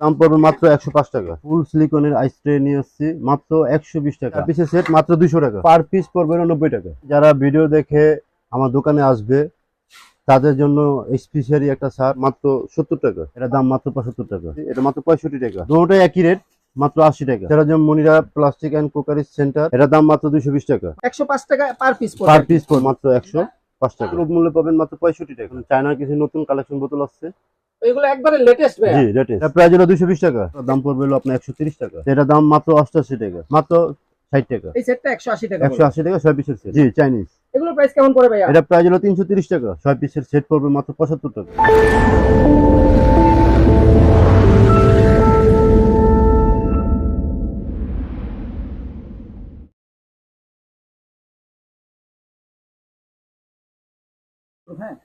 দাম পড়বে মাত্র একশো পাঁচ টাকা। ফুল সিলিকনের আইস ট্রে নিয়ে আসছি মাত্র একশো বিশ টাকা। পিসের সেট মাত্র দুশো টাকা। পার পিস পড়বে নব্বই টাকা। যারা ভিডিও দেখে আমার দোকানে আসবে তাদের জন্য স্পেশালি একটা সার মাত্র সত্তর টাকা। এটা দাম মাত্র পঁচাত্তর টাকা। এটা মাত্র পঁয়ষট্টি টাকা। দুটোটাই একই রেট মাত্র আশি টাকা। সেটা যেমন Monira plastic and crockery centre এটার দাম মাত্র দুশো বিশ টাকা। একশো পাঁচ টাকা পার পিস পার পিস মাত্র একশো পাঁচ টাকা। মূল্য পাবেন মাত্র পঁয়ষট্টি টাকা। চায়নার কিছু নতুন কালেকশন বোতল আসছে। এগুলো একবারে লেটেস্ট ভাই জি রেটে প্রাইস হলো দুশো বিশ টাকা। দাম পড়বে হলো আপনার একশো তিরিশ টাকা। এটা দাম মাত্র অষ্টাশি টাকা। মাত্র ষাট টাকা। এই সেটটা একশো আশি টাকা একশো আশি টাকা ছয় পিসের সেট জি চাইনিজ এগুলো প্রাইস কেমন পড়ে ভাইয়া? এটা প্রাইস হলো তিনশো তিরিশ টাকা। ছয় পিসের সেট পড়বে মাত্র পঁচাত্তর টাকা। হ্যাঁ।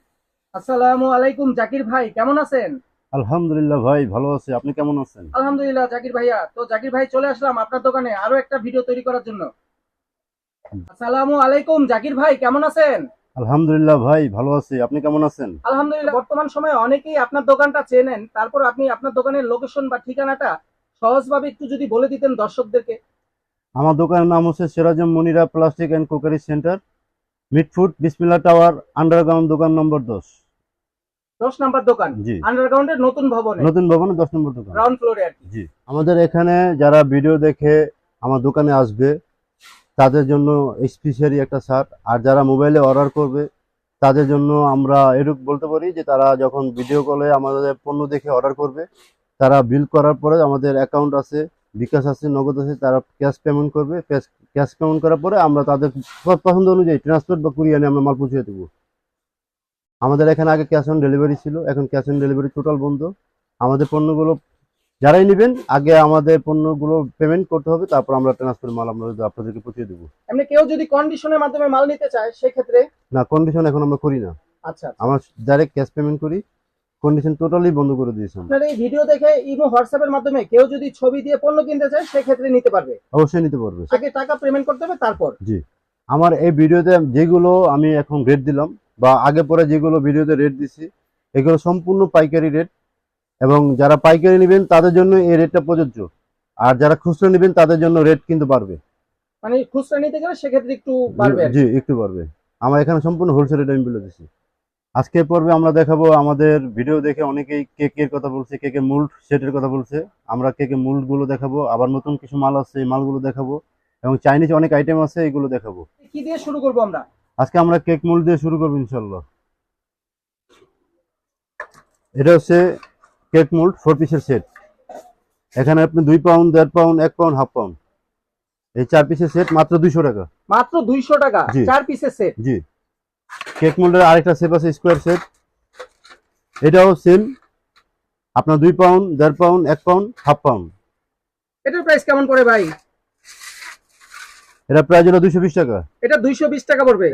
আসসালামু আলাইকুম জাকির ভাই কেমন আছেন? আলহামদুলিল্লাহ ভাই ভালো আছে। আপনি কেমন আছেন? আলহামদুলিল্লাহ জাকির ভাইয়া। তো জাকির ভাই চলে আসলাম আপনার দোকানে আরও একটা ভিডিও তৈরি করার জন্য। আসসালামু আলাইকুম জাকির ভাই কেমন আছেন? আলহামদুলিল্লাহ ভাই ভালো আছি। আপনি কেমন আছেন? আলহামদুলিল্লাহ বর্তমান সময়ে অনেকেই আপনার দোকানটা চেনেন। তারপর আপনি আপনার দোকানের লোকেশন বা ঠিকানাটা সহজভাবে একটু যদি বলে দিতেন দর্শকদেরকে। আমার দোকানের নাম হচ্ছে Sirajam Monira plastic and crockery centre Mitford Bismillah tower underground দোকান নম্বর দশ। দশ নাম্বার দোকান। জি। আন্ডারগ্রাউন্ডের নতুন ভবনে। নতুন ভবনে দশ নম্বর দোকান। গ্রাউন্ড ফ্লোরে আর কি। জি। আমাদের এখানে যারা ভিডিও দেখে আমার দোকানে আসবে তাদের জন্য স্পেশালি একটা শার্ট আর যারা মোবাইলে অর্ডার করবে তাদের জন্য আমরা এরূপ বলতে পারি যে তারা যখন ভিডিও কলে আমাদের পণ্য দেখে অর্ডার করবে তারা বিল করার পরে আমাদের অ্যাকাউন্ট আছে বিকাশ আছে নগদ আছে তারা ক্যাশ পেমেন্ট করবে। ক্যাশ পেমেন্ট করার পরে আমরা তাদের পছন্দ অনুযায়ী ট্রান্সপোর্ট বা কুরিয়ারে আমরা মাল পৌঁছে দেবো। আমাদের এখানে আগে ক্যাশ অন ডেলিভারি ছিল এখন ক্যাশ অন ডেলিভারি টোটাল বন্ধ। আমাদের পণ্যগুলো যারাই নেবেন আগে আমাদের পণ্যগুলো পেমেন্ট করতে হবে তারপর আমরা ট্রান্সফার মাল আমরা আপনাদেরকে পৌঁছে দেবো। এমনি কেউ যদি কন্ডিশনের মাধ্যমে মাল নিতে চায় সেক্ষেত্রে? না কন্ডিশন এখন আমরা করি না। আচ্ছা আমরা ডাইরেক্ট ক্যাশ পেমেন্ট করি কন্ডিশন টোটালি বন্ধ করে দিয়েছি আমরা। এই ভিডিও দেখে ইমো হোয়াটসঅ্যাপের মাধ্যমে কেউ যদি ছবি দিয়ে পণ্য কিনতে চায় সেক্ষেত্রে নিতে পারবে। অবশ্যই নিতে পারবে। আগে টাকা পেমেন্ট করতে হবে তারপর। জি। আমার এই ভিডিওতে যেগুলো আমি এখন রেট দিলাম বা আগে পরে যেগুলো ভিডিওতে রেট দিছি এগুলো সম্পূর্ণ পাইকারি রেট এবং যারা পাইকারি নেবেন তাদের জন্য এই রেটটা প্রযোজ্য। আর যারা খুচরো নেবেন তাদের জন্য রেট কিন্তু বাড়বে। মানে খুচরা নিতে গেলে সেক্ষেত্রে একটু বাড়বে জি একটু বাড়বে। আমার এখানে সম্পূর্ণ হোলসেল রেট আমি বলে দিচ্ছি আজকে পর্বে আমরা দেখাবো আমাদের ভিডিও দেখে অনেকেই কেকের কথা বলছে কেকের মুল্ড সেটের কথা বলছে। আমরা কেকের মুল্ডগুলো দেখাবো আবার নতুন কিছু মাল আছে এই মালগুলো দেখাবো। এবং চাইনিজ অনেক আইটেম আছে এগুলো দেখাবো। কি দিয়ে শুরু করব আমরা? আজকে আমরা কেক মুল্ড দিয়ে শুরু করব ইনশাল্লাহ এটা হচ্ছে কেক মুল্ড ফোর পিসের সেট এখানে আপনি দুই পাউন্ড দেড় পাউন্ড এক পাউন্ড হাফ পাউন্ড এই চার পিসের সেট মাত্র দুইশো টাকা। মাত্র দুইশো টাকা। চার পিসের সেট জি। কেক মোল্ডের আরেকটা সেট আছে স্কোয়ার সেট এটাও সেম আপনার দুই পাউন্ড দেড় পাউন্ড এক পাউন্ড হাফ পাউন্ড এটার প্রাইস কেমন করে ভাই? এটা প্রাইস হলো দুশো বিশ টাকা। এটা দুইশো বিশ টাকা পড়বে।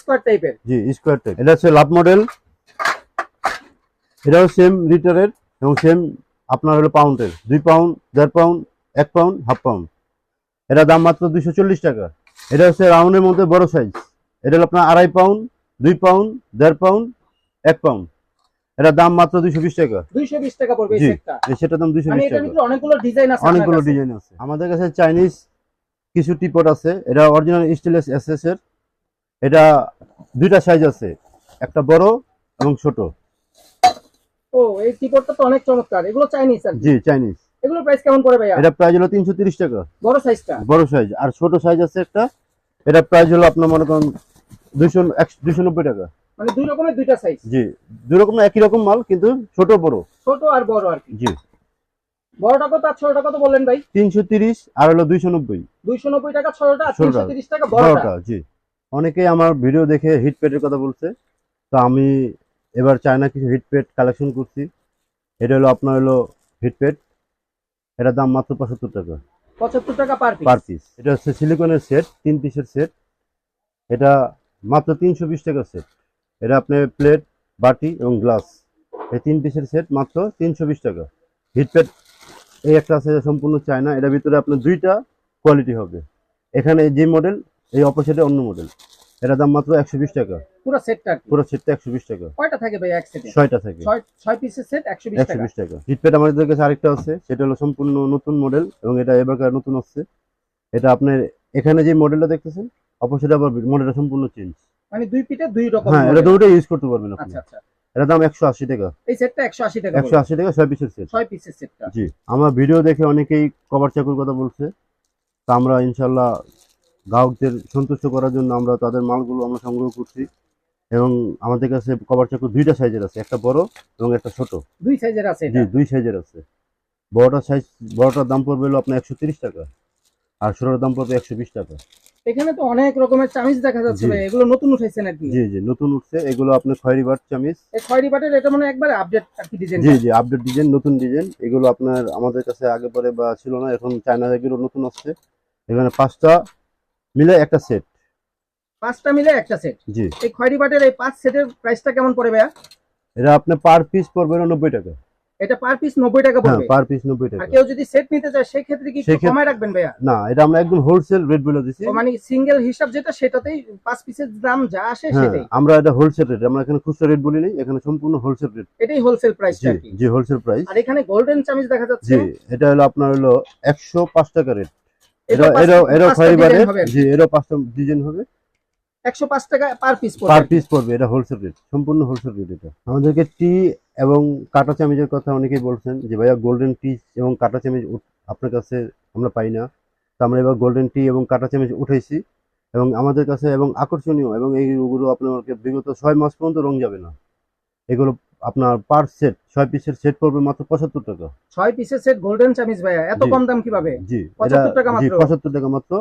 স্কোয়ার টাইপের জি স্কোয়ার টাইপ এটা হচ্ছে লাভ মডেল এটাও সেম লিটারের এবং সেম আপনার হলো পাউন্ডের দুই পাউন্ড দেড় পাউন্ড এক পাউন্ড হাফ পাউন্ড এটা দাম মাত্র চল্লিশ টাকা। এটা হচ্ছে রাউন্ডের মধ্যে বড় সাইজ এটা হলো আপনার আড়াই পাউন্ড দুই পাউন্ড দেড় পাউন্ড এক পাউন্ড এটা দাম মাত্র দুশো বিশ টাকা। দুইশো বিশ টাকা পড়বে সেটার দাম মানে বিশ এটার টাকা। অনেকগুলো ডিজাইন আছে অনেকগুলো ডিজাইন আছে। আমাদের কাছে চাইনিজ কিছু টিপট আছে এটা অরিজিনাল স্টেনলেস এসএস এর। এটা দুইটা সাইজ আছে একটা বড় এবং ছোট। ও এই টিপটটা তো অনেক চমৎকার। এগুলো চাইনিজ আর জি চাইনিজ এগুলো প্রাইস কেমন পড়ে ভাইয়া? এটা প্রাইস হলো তিনশো তিরিশ টাকা। বড় সাইজটা বড় সাইজ আর ছোট সাইজ আছে একটা। এটা প্রাইস হলো আপনার মনে করেন দুইশো দুইশো নব্বই টাকা। মানে দুই রকমের দুইটা সাইজ জি দুই রকম একই রকম মাল কিন্তু ছোট বড়। ছোট আর বড় আর কি। জি। বড়টা কত আর ছোটটা কত বললেন ভাই? তিনশো তিরিশ আর হলো টাকা ছোটটা আর টাকা বড়টা? জি। অনেকেই আমার ভিডিও দেখে হিট প্যাডের কথা বলছে। তো আমি এবার চায়না কিছু হিট প্যাড কালেকশন করছি। এটা হলো আপনার হলো হিট প্যাড এটার দাম মাত্র পঁচাত্তর টাকা। পঁচাত্তর টাকা পার পিস পার পিস এটা হচ্ছে সিলিকনের সেট তিন পিসের সেট এটা মাত্র টাকা সেট এটা আপনি প্লেট বাটি এবং গ্লাস এই তিন পিসের সেট মাত্র তিনশো বিশ টাকা। হিট প্যাড এই একটা আছে সম্পূর্ণ চায়না এটার ভিতরে আপনার দুইটা কোয়ালিটি হবে। এখানে যে মডেল এই অপোজিটে অন্য মডেল এটা দাম মাত্র একশো বিশ টাকা। পুরো সেটটা পুরো সেটটা একশো বিশ টাকা। কয়টা থাকে ভাই এক সেটে ছয়টা থাকে। ছয় পিসের সেট একশো বিশ একশো টাকা বিশ টাকা। হিটপ্যাড আমাদের কাছে আরেকটা আছে সেটা হলো সম্পূর্ণ নতুন মডেল এবং এটা এবারকার নতুন আসছে। এটা আপনার এখানে যে মডেলটা দেখতেছেন অপোজিটে আবার মডেলটা সম্পূর্ণ চেঞ্জ মানে দুই পিঠে দুই রকম হ্যাঁ এটা। দুটোই ইউজ করতে পারবেন আপনি। আচ্ছা আচ্ছা। এটা দাম একশো আশি টাকা। এই সেটটা একশো আশি টাকা একশো আশি টাকা ছয় পিসের সেট ছয় পিসের সেটটা জি আমার ভিডিও দেখে অনেকেই কভার চাকুর কথা বলছে। তা আমরা ইনশাল্লাহ গ্রাহকদের সন্তুষ্ট করার জন্য আমরা তাদের মালগুলো আমরা সংগ্রহ করছি। এবং আমাদের কাছে কভার চাকু দুইটা সাইজের আছে একটা বড় এবং একটা ছোট। দুই সাইজের আছে জি দুই সাইজের আছে। বড়টার সাইজ বড়টার দাম পড়বে হলো আপনার একশো তিরিশ টাকা। আর ছোটটার দাম পড়বে একশো বিশ টাকা। এখানে তো অনেক রকমের চামিজ দেখা যাচ্ছে। ভাই এগুলো নতুন উঠেছে নাকি? জি জি নতুন উঠছে। এগুলো আপনার খয়েরি বাট চামিজ এই খয়েরি বাটের এটা মানে একবারে আপডেট আর কি ডিজাইন জি জি আপডেট ডিজাইন নতুন ডিজাইন এগুলো আপনার আমাদের কাছে আগে পরে বা ছিল না এখন চায়না এগুলো নতুন আসছে। এখানে পাঁচটা মিলে একটা সেট পাঁচটা মিলে একটা সেট জি। এই খয়েরি বাটের এই পাঁচ সেটের প্রাইসটা কেমন পড়ে ভাইয়া? এটা আপনার পার পিস পড়বে হলো নব্বই টাকা। এটা পার পিস নব্বই টাকা হ্যাঁ পড়বে। পার পিস নব্বই আর টাকা। কেউ যদি সেট নিতে চায় সেই ক্ষেত্রে কি একটু কমায় রাখবেন ভাইয়া? না এটা আমরা একদম হোলসেল রেট বলে দিছি। মানে সিঙ্গেল হিসাব যেটা সেটাতেই পাঁচ পিসের দাম যা আসে হ্যাঁ সেটাই। আমরা এটা হোলসেল রেট আমরা এখানে খুচরা রেট বলি নাই এখানে সম্পূর্ণ হোলসেল রেট এটাই হোলসেল প্রাইস আর কি। জি হোলসেল প্রাইস আর এখানে গোল্ডেন চামিচ দেখা যাচ্ছে। জি এটা হলো আপনার হলো একশো পাঁচ টাকা রেট এটা আর কি। জি পাঁচটা ডিজাইন হবে। একশো পাঁচ টাকা পার পিস পার পিস পড়বে এটা হোলসেল রেট সম্পূর্ণ হোলসেল রেট এটা। আমাদেরকে টি এবং কাটা চামিজের কথা অনেকেই বলছেন যে ভাইয়া গোল্ডেন টি এবং কাটা চামিজ আপনার কাছে আমরা পাই না। তো আমরা এবার গোল্ডেন টি এবং কাটা চামিজ উঠেছি এবং আমাদের কাছে এবং আকর্ষণীয় এবং এইগুলো আপনাকে বিগত ছয় মাস পর্যন্ত রং যাবে না। এগুলো আপনার পার সেট ছয় পিসের সেট পড়বে মাত্র পঁচাত্তর টাকা। ছয় পিসের সেট গোল্ডেন চামিচ ভাইয়া এত কম দাম কীভাবে? জি 75 টাকা মাত্র? পঁচাত্তর টাকা মাত্র।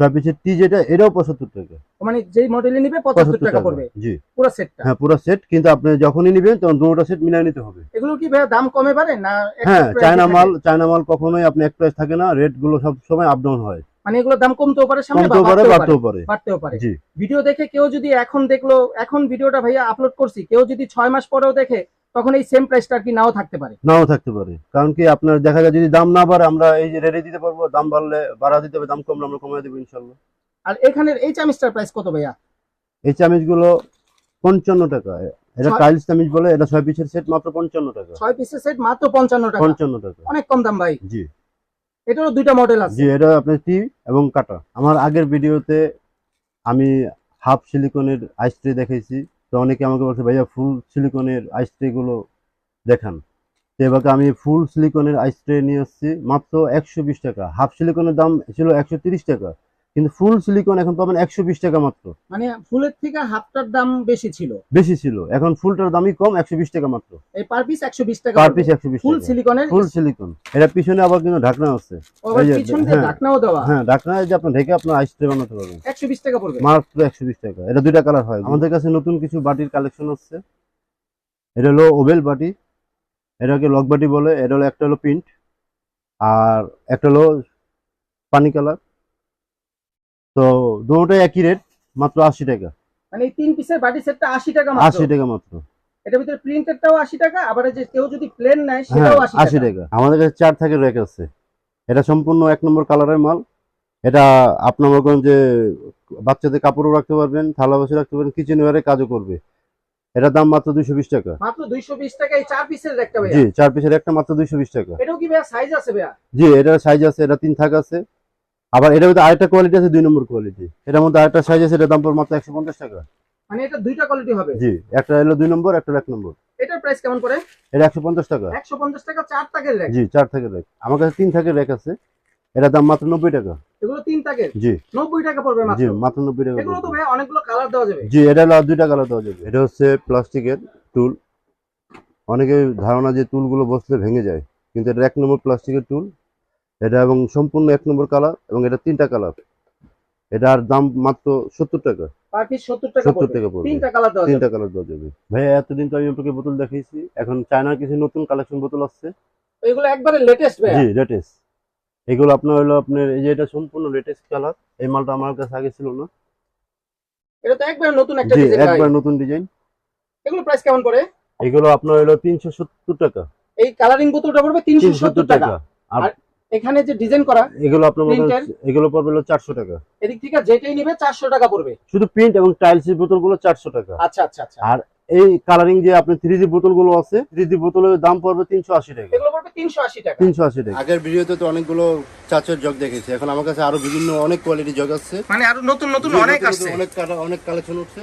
ছয় পিসের টি যেটা এটাও পঁচাত্তর টাকা। মানে যেই মডেলে নিবে পঁচাত্তর টাকা পড়বে। জি। পুরো সেটটা হ্যাঁ পুরো সেট কিন্তু আপনি যখনই নেবেন তখন দুটো সেট মিলাই নিতে হবে। এগুলো কি ভাইয়া দাম কমে পারে না হ্যাঁ চায়না মাল চায়না মাল কখনোই আপনি এক প্রাইস থাকে না রেটগুলো সব সময় আপ ডাউন হয়। মানে দাম কমতেও পারে সামনে বাড়তেও পারে। বাড়তেও পারে। ভিডিও দেখে কেউ যদি এখন দেখল এখন ভিডিওটা ভাইয়া আপলোড করছি কেউ যদি ছয় মাস পরেও দেখে তখন এই সেম প্রাইসটা আর কি নাও থাকতে পারে। নাও থাকতে পারে। কারণ কি আপনার দেখা যায় যদি দাম না বাড়ে আমরা এই যে রেডি দিতে পারব দাম বাড়লে বাড়া দিতে হবে দাম কমলে আমরা কমাই দেবো ইনশাল্লাহ। আর এখানের এই চামিচটার প্রাইস কত ভাইয়া? এই চামিচগুলো পঞ্চান্ন টাকা। এটা টাইলস চামিচ বলে এটা ছয় পিসের সেট মাত্র পঞ্চান্ন টাকা। ছয় পিসের সেট মাত্র পঞ্চান্ন টাকা। পঞ্চান্ন টাকা। অনেক কম দাম ভাই। জি। এটারও দুইটা মডেল আছে। জি এটা আপনার টি এবং কাটা। আমার আগের ভিডিওতে আমি হাফ সিলিকনের আইস ট্রে দেখাইছি। তো অনেকে আমাকে বলছে, ভাইয়া, ফুল সিলিকনের আইস ট্রেগুলো দেখান। তো এবারে আমি ফুল সিলিকনের আইস ট্রে নিয়ে এসেছি, মাত্র একশো বিশ টাকা। হাফ সিলিকনের দাম ছিল একশো টাকা। কিন্তু ফুল সিলিকন এখন পাবেন একশো বিশ টাকা মাত্র। মানে ফুলের থেকে হাফটার দাম বেশি ছিল। বেশি ছিল। এখন ফুলটার দামই কম একশো বিশ টাকা মাত্র। এই পার পিস একশো বিশ টাকা পার পিস একশো বিশ ফুল টাকা। সিলিকনের ফুল সিলিকন এটা পিছনে আবার কিন্তু ঢাকনা আছে। হ্যাঁ। ঢাকনাও দেওয়া। হ্যাঁ ঢাকনা যে আপনি ঢেকে আপনার আইস ট্রে বানাতে পারবেন। একশো বিশ টাকা পড়বে। মাত্র একশো বিশ টাকা। এটা দুইটা কালার হয়। আমাদের কাছে নতুন কিছু বাটির কালেকশন আসছে এটা হলো ওভেল বাটি। এটাকে লক বাটি বলে। এটা হলো একটা হলো প্রিন্ট আর একটা হলো পানি কালার তো দুটোটাই একই রেট মাত্র আশি টাকা। মানে এই তিন পিসের বাটি সেটটা আশি টাকা মাত্র? আশি টাকা মাত্র। এটার ভিতরে প্রিন্টেডটাও আশি টাকা আবার যে কেউ যদি প্লেন নেয় হ্যাঁ সেটাও আশি টাকা। আমাদের কাছে চার থাকের র্যাক আছে। এটা সম্পূর্ণ এক নম্বর কালারের মাল। এটা আপনার মনে যে বাচ্চাদের কাপড়ও রাখতে পারবেন থালা বসে রাখতে পারবেন কিচেন ওয়ারে কাজও করবে। এটার দাম মাত্র দুইশো বিশ টাকা। মাত্র দুইশো বিশ টাকা এই চার পিসের একটা ভাইয়া? জি চার পিসের একটা মাত্র দুইশো বিশ টাকা। এটাও কি ভাইয়া সাইজ আছে ভাইয়া? জি এটার সাইজ আছে এটা তিন থাক আছে। আবার এটার মধ্যে আরেকটা কোয়ালিটি আছে দুই নম্বর কোয়ালিটি এটার মধ্যে আরেকটা সাইজ আছে এটার দাম পড়বে মাত্র একশো পঞ্চাশ টাকা। মানে এটা দুইটা কোয়ালিটি হবে? জি একটা হলো দুই নম্বর একটা এক নম্বর। এটার প্রাইস কেমন করে এটা একশো পঞ্চাশ টাকা। একশো পঞ্চাশ টাকা চার টাকের র্যাক জি চার থাকের র্যাক আমার কাছে তিন থাকের র্যাক আছে। এটার দাম মাত্র নব্বই টাকা। এগুলো তিন টাকের জি। নব্বই টাকা পড়বে মাত্র? জি মাত্র নব্বই টাকা এগুলো তো। ভাইয়া অনেকগুলো কালার দেওয়া যাবে। জি এটা হলো দুইটা কালার দেওয়া যাবে। এটা হচ্ছে প্লাস্টিকের টুল অনেকে ধারণা যে টুলগুলো বসলে ভেঙে যায়। কিন্তু এটা এক নম্বর প্লাস্টিকের টুল এটা এবং সম্পূর্ণ এক নম্বর কালার এবং এটা তিনটা কালার। এটার দাম মাত্র সত্তর টাকা। সত্তর টাকা পড়বে। তিনটা কালার দেওয়া যাবে। ভাইয়া এতদিন তো আমি আপনাকে বোতল দেখাইছি। এখন চায়নার কিছু নতুন কালেকশন বোতল আসছে। এগুলো একবারে লেটেস্ট জি লেটেস্ট এগুলো আপনার হলো আপনার এই যে এটা সম্পূর্ণ লেটেস্ট কালার। এই মালটা আমার কাছে আগে ছিল না। এটা তো একবারে নতুন একটা ডিজাইন একবার নতুন ডিজাইন এগুলো প্রাইস কেমন পড়ে? এগুলো আপনার হলো তিনশো সত্তর টাকা। এই কালারিং বোতলটা পড়বে তিনশো তিনশো সত্তর টাকা। আর এখানে যে ডিজাইন করা এগুলো আপনার এগুলো পড়বে হলো চারশো টাকা। এদিক থেকে যেটাই নিবে চারশো টাকা পড়বে। শুধু প্রিন্ট এবং টাইলস বোতলগুলো চারশো টাকা। আচ্ছা আচ্ছা আচ্ছা। আর এই কালারিং যে আপনি থ্রি জি বোতলগুলো আছে থ্রি জি বোতলের দাম পড়বে তিনশো আশি টাকা। এগুলো পড়বে তিনশো আশি টাকা। তিনশো আশি টাকা। আগের ভিডিওতে তো অনেকগুলো চাচের জগ দেখেছি। এখন আমার কাছে আরও বিভিন্ন অনেক কোয়ালিটি জগ আছে মানে আরও নতুন নতুন অনেক আসছে। অনেক অনেক কালেকশন উঠছে।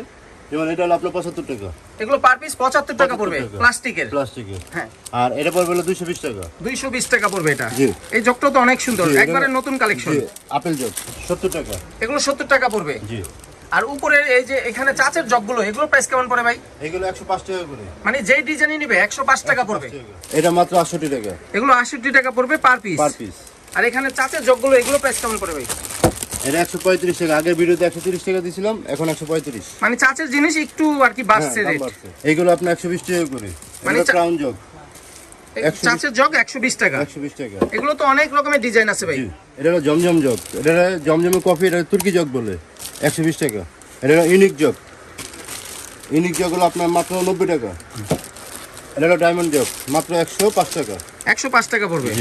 যেমন এটা হলো আপনার পঁচাত্তর টাকা। এগুলো পার পিস পঁচাত্তর টাকা পড়বে প্লাস্টিকের। প্লাস্টিকের। হ্যাঁ। আর এটা পড়বে হলো দুইশো বিশ টাকা। দুইশো বিশ টাকা পড়বে এটা। এই জগটা তো অনেক সুন্দর। একবারে নতুন কালেকশন আপেল জগ সত্তর টাকা। এগুলো সত্তর টাকা পড়বে। জি। আর উপরে এই যে এখানে চাচের জগগুলো এগুলো প্রাইস কেমন পড়ে ভাই? এগুলো একশো পাঁচ টাকা করে। মানে যেই ডিজাইনই নিবে একশো পাঁচ টাকা পড়বে। এটা মাত্র আটষট্টি টাকা। এগুলো আশি টাকা পড়বে পার পিস পার পিস আর এখানে চাচের জগগুলো এগুলো প্রাইস কেমন পড়বে ভাই? এটা একশো পঁয়ত্রিশ টাকা। আগের ভিডিওতে একশো তিরিশ টাকা দিয়েছিলাম এখন একশো পঁয়ত্রিশ। মানে চাচের জিনিস একটু আর কি বাড়ছে রেট এইগুলো আপনার একশো বিশ টাকা করে। মানে ক্রাউন জগ চাচের জগ একশো বিশ টাকা। একশো বিশ টাকা। এগুলো তো অনেক রকমের ডিজাইন আছে ভাই। এটা হলো জমজম জগ এটা কফি এটা তুর্কি জগ বলে। একশো বিশ টাকা। এটা হলো ইউনিক জগ ইউনিক জগ হলো আপনার মাত্র নব্বই টাকা। এটা হলো ডায়মন্ড জগ মাত্র একশো পাঁচ টাকা। একশো পাঁচ টাকা পড়বে।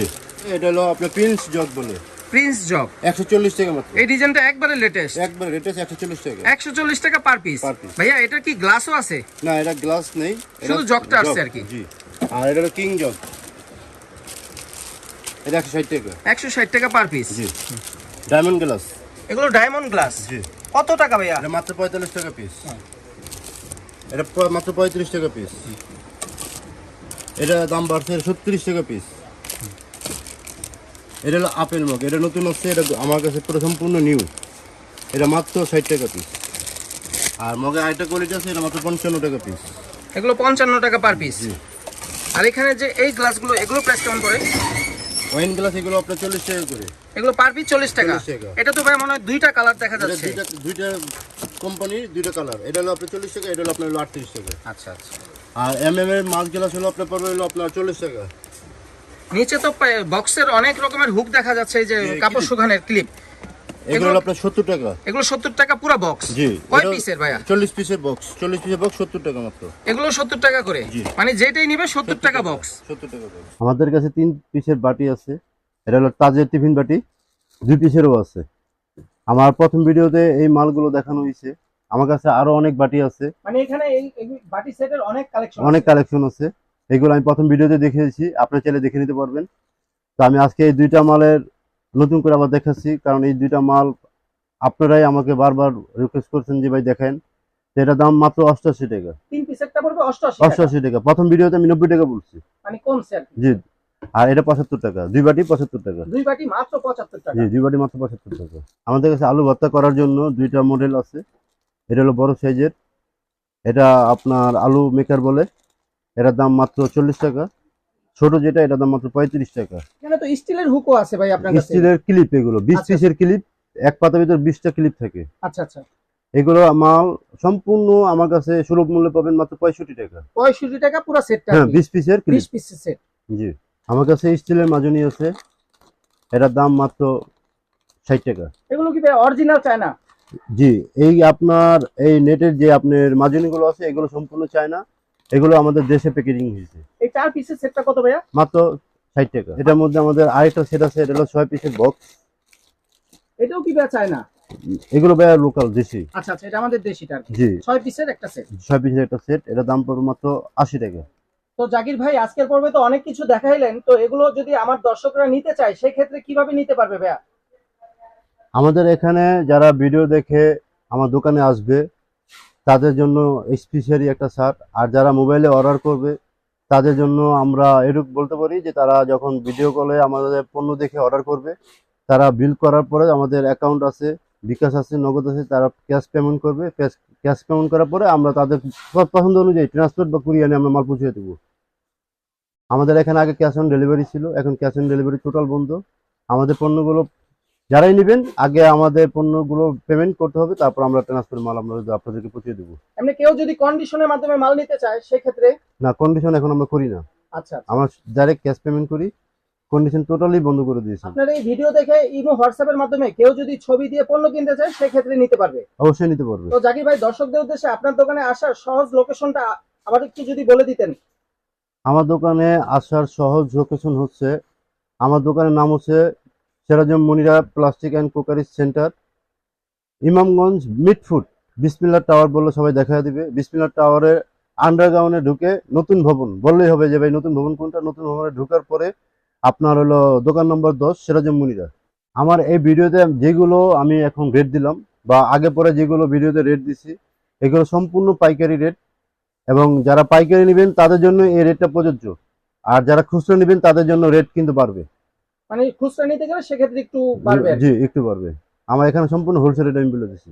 এটা হলো আপনার প্রিন্স জগ বলে। প্রিন্স একশো চল্লিশ টাকা মাত্র। এই ডিজাইনটা একবারে লেটেস্ট একবার আছে একশো চল্লিশ টাকা। একশো চল্লিশ টাকা পার পিস। ভাইয়া এটা কি গ্লাসও আছে? না এটা গ্লাস নেই। শুধু জগটা জগ, আর কি। জি। আর এটা কিং জগ এটা একশো ষাট টাকা। একশো ষাট টাকা পার পিস জি। ডায়মন্ড গ্লাস এগুলো ডায়মন্ড গ্লাস জি। কত টাকা ভাইয়া? এটা মাত্র পঁয়তাল্লিশ টাকা পিস এটা মাত্র পঁয়ত্রিশ টাকা পিস এটা দাম বাড়ছে সত্তিরিশ টাকা পিস এটা হলো আপেল মগ এটা নতুন হচ্ছে এটা আমার কাছে পুরো সম্পূর্ণ নিউ। এটা মাত্র ষাট টাকা পিস আর মগে আরেকটা কোয়ালিটি আছে এটা মাত্র পঞ্চান্ন টাকা পিস এগুলো পঞ্চান্ন টাকা পার পিস আর এখানে যে এই গ্লাসগুলো এগুলো প্রাইস কেমন পড়ে? ওয়াইন গ্লাস এগুলো আপনার চল্লিশ টাকা করে। এগুলো পার পিস চল্লিশ টাকা। 40 এটা তো ভাই মনে হয় দুইটা কালার দেখা যাচ্ছে। দুইটা দুইটা কোম্পানির দুইটা কালার এটা হলো আপনার চল্লিশ টাকা এটা হলো আপনার হলো আটত্রিশ টাকা। আচ্ছা আচ্ছা। আর এম এম এর মাছ গ্লাস হলো আপনার পড়বে হলো আপনার চল্লিশ টাকা। নিচে তো বক্সের অনেক রকমের হুক দেখা যাচ্ছে এই যে কাপড়। শুকানোর ক্লিপ এগুলো আপনার সত্তর টাকা। এগুলো সত্তর টাকা পুরো বক্স জি কয় পিসের ভাইয়া? চল্লিশ পিসের বক্স চল্লিশ পিসের বক্স সত্তর টাকা মাত্র। এগুলো সত্তর টাকা করে? জি। মানে যেটাই নিবে সত্তর টাকা বক্স সত্তর টাকা আমাদের কাছে তিন পিসের বাটি আছে। এটা হলো তাজের টিফিন বাটি। দুই পিসেরও আছে। আমার প্রথম ভিডিওতে এই মালগুলো দেখানো হয়েছে। আমার কাছে আরও অনেক বাটি আছে। মানে এখানে এই বাটি সেটের অনেক কালেকশন অনেক কালেকশন আছে। এগুলো আমি প্রথম ভিডিওতে দেখিয়েছি আপনার চাইলে দেখে নিতে পারবেন। তো আমি আজকে এই দুইটা মালের নতুন করে আবার দেখাচ্ছি কারণ এই দুইটা মাল আপনারাই আমাকে বারবার রিকোয়েস্ট করছেন যে ভাই দেখেন এটার দাম মাত্র অষ্টআশি টাকা। তিন পিসেরটা পড়বে অষ্টআশি টাকা। প্রথম ভিডিওতে আমি নব্বই টাকা বলছি। মানে জি। আর এটা পঁচাত্তর টাকা। দুই বাটি পঁচাত্তর টাকা। দুই বাটি মাত্র পঁচাত্তর টাকা। জি দুই বাটি মাত্র পঁচাত্তর টাকা। আমাদের কাছে আলু ভর্তা করার জন্য দুইটা মডেল আছে। এটা হলো বড় সাইজের। এটা আপনার আলু মেকার বলে। এটার দাম মাত্র চল্লিশ টাকা। ছোট যেটা এটার দাম মাত্র পঁয়ত্রিশ টাকা। তো স্টিলের হুকও আছে ভাই আপনার স্টিলের ক্লিপ এগুলো বিশ আচ্ছা। পিসের ক্লিপ এক পাতার ভিতর বিশটা ক্লিপ থাকে। আচ্ছা আচ্ছা। এগুলো মাল সম্পূর্ণ আমার কাছে সুলভ মূল্যে পাবেন মাত্র পঁয়ষট্টি টাকা। পঁয়ষট্টি টাকা পুরো সেটটা হ্যাঁ বিশ পিসের বিশ পিসের সেট। জি। আমার কাছে স্টিলের মাজনি আছে। এটার দাম মাত্র ষাট টাকা। এগুলো কি অরিজিনাল চায়না? জি এই আপনার এই নেটের যে আপনার মাজনিগুলো আছে এগুলো সম্পূর্ণ চায়না। এগুলো আমাদের দেশে প্যাকেজিং হয়েছে। এই চার পিসের সেটটা কত ভাইয়া? মাত্র ষাট টাকা। এটার মধ্যে আমাদের আরেকটা সেট আছে এটা হলো ছয় পিসের বক্স এটাও কি ভাই চায়না? এগুলো ভাইয়া লোকাল দেশি। আচ্ছা আচ্ছা এটা আমাদের দেশিটা। জি। ছয় পিসের একটা সেট ছয় পিসের একটা সেট এটার দাম পড়বে মাত্র আশি টাকা। তো জাকির ভাই আজকের পর্বে তো অনেক কিছু দেখাইলেন তো এগুলো যদি আমার দর্শকরা নিতে চায় সেই ক্ষেত্রে কীভাবে নিতে পারবে ভাইয়া? আমাদের এখানে যারা ভিডিও দেখে আমার দোকানে আসবে তাদের জন্য স্পেশালি একটা শার্ট আর যারা মোবাইলে অর্ডার করবে, তাদের জন্য আমরা এরূপ বলতে পারি যে, তারা যখন ভিডিও কলে আমাদের পণ্য দেখে অর্ডার করবে, তারা বিল করার পরে আমাদের অ্যাকাউন্ট আছে, বিকাশ আছে, নগদ আছে, তারা ক্যাশ পেমেন্ট করবে। ক্যাশ পেমেন্ট করার পরে আমরা তাদের পছন্দ অনুযায়ী ট্রান্সপোর্ট বা কুরিয়ানে আমরা মাল পৌঁছে দেবো। আমাদের এখানে আগে ক্যাশ অন ডেলিভারি ছিল, এখন ক্যাশ অন ডেলিভারি টোটাল বন্ধ। আমাদের পণ্যগুলো যারাই নেবেন আগে আমাদের পণ্যগুলো পেমেন্ট করতে হবে তারপর আমরা ট্রান্সফার মাল আমরা আপনাদেরকে পৌঁছে দেবো। এমনি কেউ যদি কন্ডিশনের মাধ্যমে মাল নিতে চায় সেই ক্ষেত্রে না কন্ডিশন এখন আমরা করি না। আচ্ছা আচ্ছা। আমরা ডাইরেক্ট ক্যাশ পেমেন্ট করি কন্ডিশন টোটালি বন্ধ করে দিয়েছি। আপনার এই ভিডিও দেখে ইমো হোয়াটসঅ্যাপের মাধ্যমে কেউ যদি ছবি দিয়ে পণ্য কিনতে চায় সেই ক্ষেত্রে নিতে পারবে। অবশ্যই নিতে পারবে। তো জাকির ভাই দর্শকদের উদ্দেশ্যে আপনার দোকানে আসার সহজ লোকেশনটা আমাদের একটু যদি বলে দিতেন। আমার দোকানে আসার সহজ লোকেশন হচ্ছে আমার দোকানের নাম হচ্ছে Sirajam Monira plastic and crockeries centre. Imamganj Mitford Bismillah tower বললে সবাই দেখা দিবে। বিসমিল্লা টাওয়ারে আন্ডারগ্রাউন্ডে ঢুকে নতুন ভবন, বললেই হবে যে ভাই নতুন ভবন কোনটা? নতুন ভবনে ঢোকার পরে আপনার হলো দোকান নম্বর দশ সেরাজম মুনিরা আমার এই ভিডিওতে যেগুলো আমি এখন রেট দিলাম বা আগে পরে যেগুলো ভিডিওতে রেট দিছি, এগুলো সম্পূর্ণ পাইকারি রেট এবং যারা পাইকারি নেবেন তাদের জন্য এই রেটটা প্রযোজ্য। আর যারা খুচরো নেবেন তাদের জন্য রেট কিন্তু বাড়বে। মানে খুচরা নিতে গেলে সেক্ষেত্রে একটু বাড়বে জি, একটু বাড়বে। আমার এখানে সম্পূর্ণ হোলসেল রেট আমি বলে দিচ্ছি